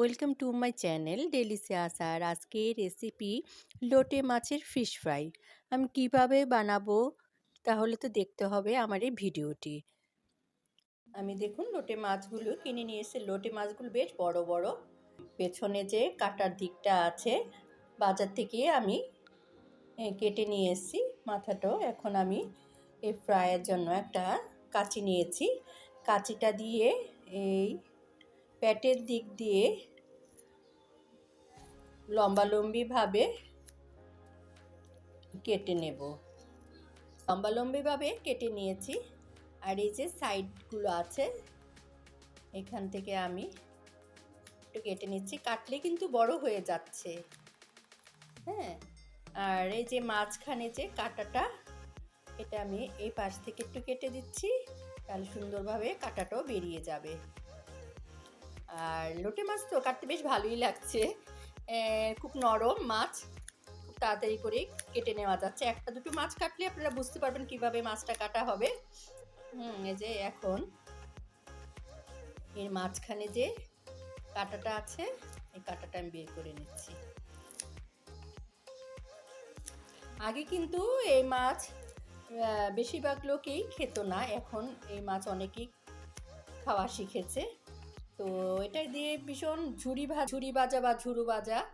Welcome to my channel delicious আর আজকে recipe লোটে মাছের ফিশ ফ্রাই আমি কীভাবে বানাবো তাহলে তো দেখতে হবে আমার এই ভিডিওটি। আমি দেখুন লোটে মাছগুলো কিনে নিয়ে এসে, লোটে মাছগুলো বেশ বড় বড়। পেছনে যে কাটার দিকটা আছে, বাজার থেকে আমি কেটে নিয়ে এসেছি। মাথাটাও এখন আমি এই ফ্রাইয়ের জন্য একটা কাঁচি নিয়েছি। কাঁচিটা দিয়ে এই প্যাটের দিক দিয়ে লম্বালম্বিভাবে কেটে নেব। লম্বালম্বিভাবে কেটে নিয়েছি। আর এই যে সাইডগুলো আছে, এখান থেকে আমি একটু কেটে নিচ্ছি। কাটলে কিন্তু বড় হয়ে যাচ্ছে। হ্যাঁ আর এই যে মাঝখানে যে কাটাটা, এটা আমি এই পাশ থেকে একটু কেটে দিচ্ছি। তাহলে সুন্দরভাবে কাটাটাও বেরিয়ে যাবে। আর লোটে মাছ তো কাটতে বেশ ভালোই লাগছে। খুব নরম মাছ, খুব তাড়াতাড়ি করে কেটে নেওয়া যাচ্ছে। একটা, দুটো মাছ কাটলে আপনারা বুঝতে পারবেন কীভাবে মাছটা কাটা হবে। হুম, এই যে এখন এর মাঝখানে যে কাটাটা আছে, এই কাটাটা আমি বের করে নিচ্ছি। আগে কিন্তু এই মাছ বেশিরভাগ লোকেই খেত না। এখন এই মাছ অনেকেই খাওয়া শিখেছে। তো এটা দিয়ে ভীষণ ঝুড়ি ভা, ঝুড়ি বাজা বা ঝুড়ু বাজা,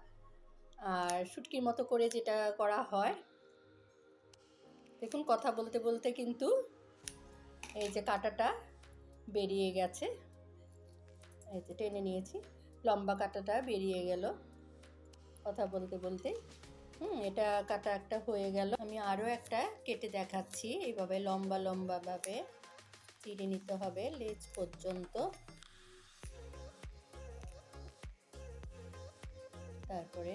আর শুটকির মতো করে যেটা করা হয়। দেখুন কথা বলতে বলতে কিন্তু এই যে কাটাটা বেরিয়ে গেছে। এই যে টেনে নিয়েছি, লম্বা কাটাটা বেরিয়ে গেল। কথা বলতে বলতে, হুম, এটা কাটা একটা হয়ে গেল। আমি আরও একটা কেটে দেখাচ্ছি, এইভাবে লম্বা লম্বাভাবে চিড়ে নিতে হবে লেজ পর্যন্ত। তারপরে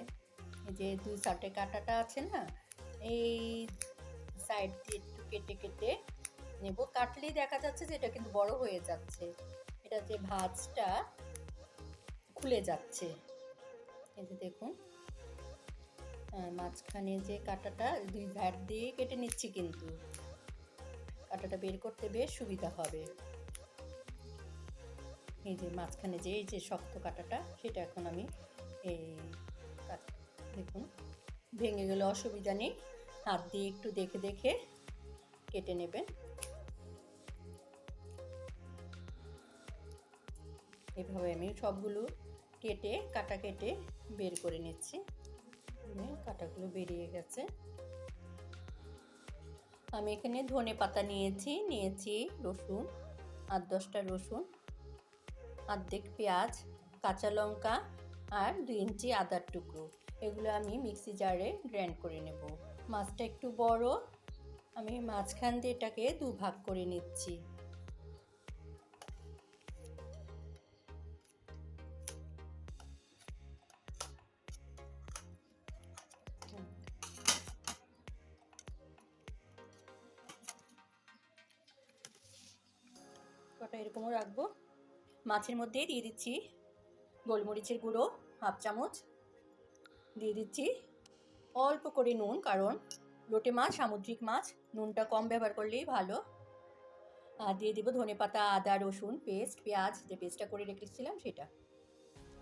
যে দুই সাইডে কাটাটা আছে না, এই সাইড দিয়ে একটু কেটে কেটে নেব। কাটলেই দেখা যাচ্ছে যে এটা কিন্তু বড় হয়ে যাচ্ছে। এটা যে ভাজটা খুলে যাচ্ছে। এই যে দেখুন মাঝখানে যে কাটাটা, দুই ধার দিয়ে কেটে নিচ্ছি কিন্তু। কাটাটা বের করতে বেশ সুবিধা হবে। এই যে মাঝখানে যে, এই যে শক্ত কাটাটা, সেটা এখন আমি এই দেখুন, ভেঙে গেলে অসুবিধা নেই। হাত দিয়ে একটু দেখে দেখে কেটে নেবেন। এভাবে আমি সবগুলো কেটে, কাটা কেটে বের করে নিচ্ছি। কাটাগুলো বেরিয়ে গেছে। আমি এখানে ধনে পাতা নিয়েছি নিয়েছি রসুন, আট দশটা রসুন অর্ধেক পেঁয়াজ, কাঁচা লঙ্কা আর দুই ইঞ্চি আদার টুকরো। এগুলো আমি মিক্সি জারে গ্র্যান্ড করে নেব। মাছটা একটু বড়। আমি মাঝখান দিয়ে এটাকে দু ভাগ করে নিচ্ছি। কটা এরকমও রাখব। মাছের মধ্যে দিয়ে দিচ্ছি গোলমরিচের গুঁড়ো, হাফ চামচ। দিয়ে দিচ্ছি অল্প করে নুন, কারণ লোটে মাছ, সামুদ্রিক মাছ, নুনটা কম ব্যবহার করলেই ভালো। আর দিয়ে দেবো ধনে পাতা, আদা, রসুন, পেস্ট, পেঁয়াজ, যে পেস্টটা করে রেখেছিলাম সেটা।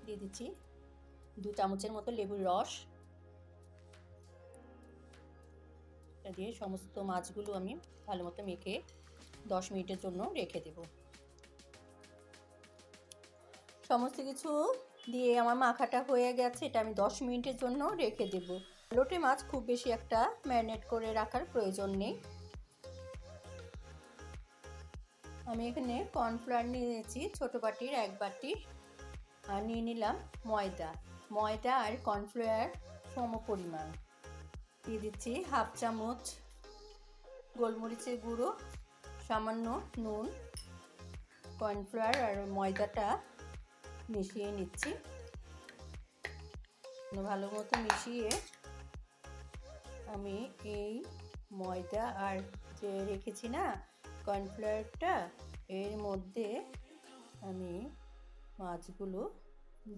দিয়ে দিচ্ছি দু চামচের মতো লেবুর রস। দিয়ে সমস্ত মাছগুলো আমি ভালো মতো মেখে দশ মিনিটের জন্য রেখে দেব। সমস্ত কিছু দিয়ে আমার মাখাটা হয়ে গেছে, এটা আমি দশ মিনিটের জন্য রেখে দেব। লোটে মাছ খুব বেশি একটা ম্যারিনেট করে রাখার প্রয়োজন নেই। আমি এখানে কর্নফ্লাওয়ার নিয়েছি, ছোটো বাটির এক বাটি, আর নিয়ে নিলাম ময়দা। ময়দা আর কর্নফ্লাওয়ার সম পরিমাণ। দিয়ে দিচ্ছি হাফ চামচ গোলমরিচের গুঁড়ো, সামান্য নুন, কর্নফ্লাওয়ার আর ময়দাটা মিশিয়ে নিচ্ছি। ভালো মতো মিশিয়ে আমি এই ময়দা আর যে রেখেছি না, কর্নফ্লাওয়ারটা, এর মধ্যে আমি মাছগুলো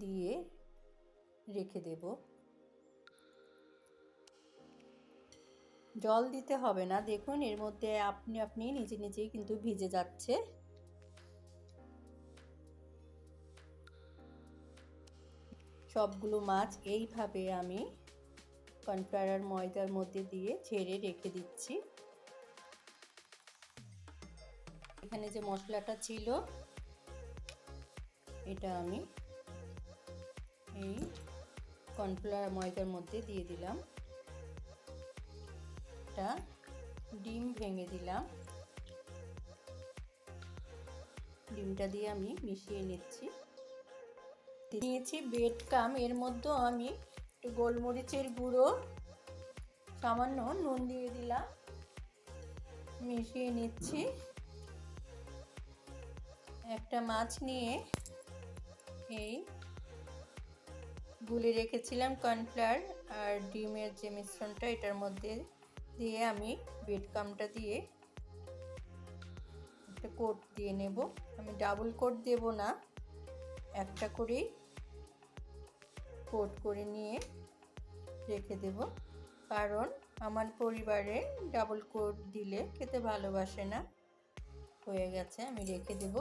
দিয়ে রেখে দেব। জল দিতে হবে না। দেখুন, এর মধ্যে আপনি আপনি নিজে, নিজেই কিন্তু ভিজে যাচ্ছে। সবগুলো মাছ এইভাবে আমি কর্নফ্লাওয়ার ময়দার মধ্যে দিয়ে ঝেড়ে রেখে দিচ্ছি। এখানে যে মশলাটা ছিল, এটা আমি এই কর্নফ্লাওয়ার ময়দার মধ্যে দিয়ে দিলাম। একটা ডিম ভেঙে দিলাম। ডিমটা দিয়ে আমি মিশিয়ে নিচ্ছি। নিয়েছি বেড কাম। এর মধ্যেও আমি একটু গোলমরিচের গুঁড়ো, সামান্য নুন দিয়ে দিলাম। মিশিয়ে নিচ্ছি। একটা মাছ নিয়ে এই গুলে রেখেছিলাম কর্নফ্লাওয়ার আর ডিমের যে মিশ্রণটা, এটার মধ্যে দিয়ে আমি বেড কামটা দিয়ে একটা কোট দিয়ে নেব। আমি ডাবল কোট দেব না, একটা করেই। কোট করে নিয়ে রেখে দেব। কারণ আমার পরিবারে ডাবল কোট দিলে খেতে ভালোবাসে না। হয়ে গেছে, আমি রেখে দেব।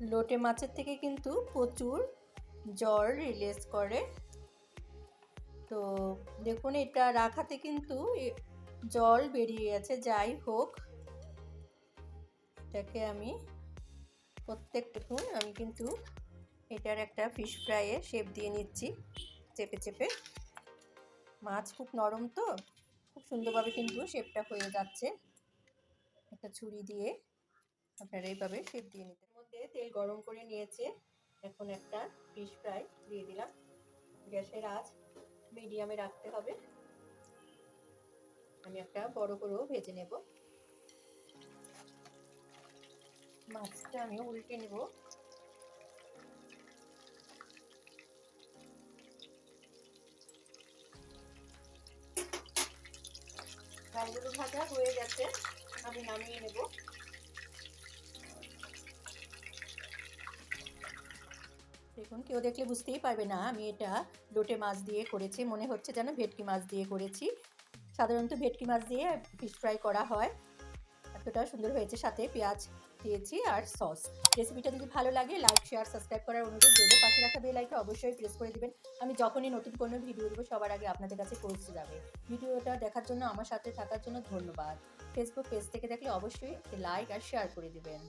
লোটে মাছের থেকে কিন্তু প্রচুর জল রিলিজ করে। তো দেখুন, এটা রাখাতে কিন্তু জল বেরিয়ে গেছে। যাই হোক, এটাকে আমি প্রত্যেকটুকুন আমি কিন্তু এটার একটা ফিশ ফ্রাইয়ের শেপ দিয়ে নিচ্ছি, চেপে চেপে। মাছ খুব নরম তো, খুব সুন্দরভাবে কিন্তু শেপটা হয়ে যাচ্ছে। একটা ছুরি দিয়ে আপনারা এইভাবে শেপ দিয়ে নিতে মধ্যে তেল গরম করে নিয়েছে, এখন একটা ফিশ ফ্রাই দিয়ে দিলাম। গ্যাসের আঁচ মিডিয়ামে রাখতে হবে। আমি একটা বড় করেও ভেজে নেব। মাছটা আমি উল্টে নেব। ফ্রাইগুলো ভাজা হয়ে গেছে, আমি নামিয়ে নেব। দেখুন, কেউ দেখলে বুঝতেই পারবে না, আমি এটা লোটে মাছ দিয়ে করেছি। মনে হচ্ছে যেন ভেটকি মাছ দিয়ে করেছি। সাধারণত ভেটকি মাছ দিয়ে ফিশ ফ্রাই করা হয়। এতটা সুন্দর হয়েছে সাথে পেঁয়াজ দিয়েছি আর সস। রেসিপিটা যদি ভালো লাগে লাইক শেয়ার সাবস্ক্রাইব করার অনুরোধ রইল। পাশে রাখা বেল আইকন অবশ্যই প্রেস করে দিবেন। আমি যখনই নতুন কোনো ভিডিও দেবো, সবার আগে আপনাদের কাছে পৌঁছে যাবে। ভিডিওটা দেখার জন্য, আমার সাথে থাকার জন্য ধন্যবাদ। ফেসবুক পেজ থেকে দেখলে অবশ্যই লাইক আর শেয়ার করে দিবেন।